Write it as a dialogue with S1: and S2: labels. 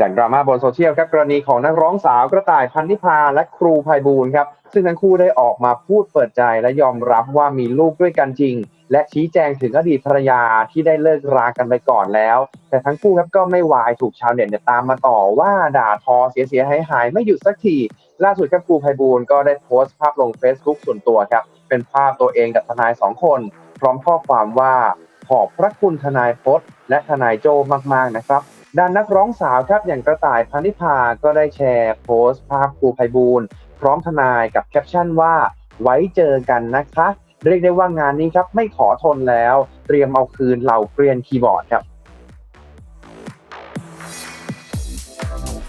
S1: จากดราม่าบนโซเชียลครับกรณีของนักร้องสาวกระต่ายพันธิพาและครูไพบูลครับซึ่งทั้งคู่ได้ออกมาพูดเปิดใจและยอมรับว่ามีลูกด้วยกันจริง และชี้แจงถึงอดีตภรรยาที่ได้เลิกรากันไปก่อนแล้ว แต่ทั้งคู่ครับก็ไม่วายถูกชาวเน็ตเนี่ยตามมาต่อว่าด่าทอเสียเสียหายหายไม่หยุดสักทีล่าสุดครับครูไพบูลก็ได้โพสต์ภาพลง Facebook ส่วนตัวครับเป็นภาพตัวเองกับทนายสองคน พร้อมข้อความว่าขอบพระคุณทนายพจน์และทนายโจมากๆนะครับ ด้านนักร้องสาวครับอย่างกระต่ายพันธิพาก็ได้แชร์โพสต์ภาพครูไพบูลพร้อมทนายกับแคปชั่นว่าไว้เจอกันนะคะ เรียกได้ว่างานนี้ครับไม่ขอทนแล้ว เตรียมเอาคืนเหล่าเกรียนคีย์บอร์ดครับ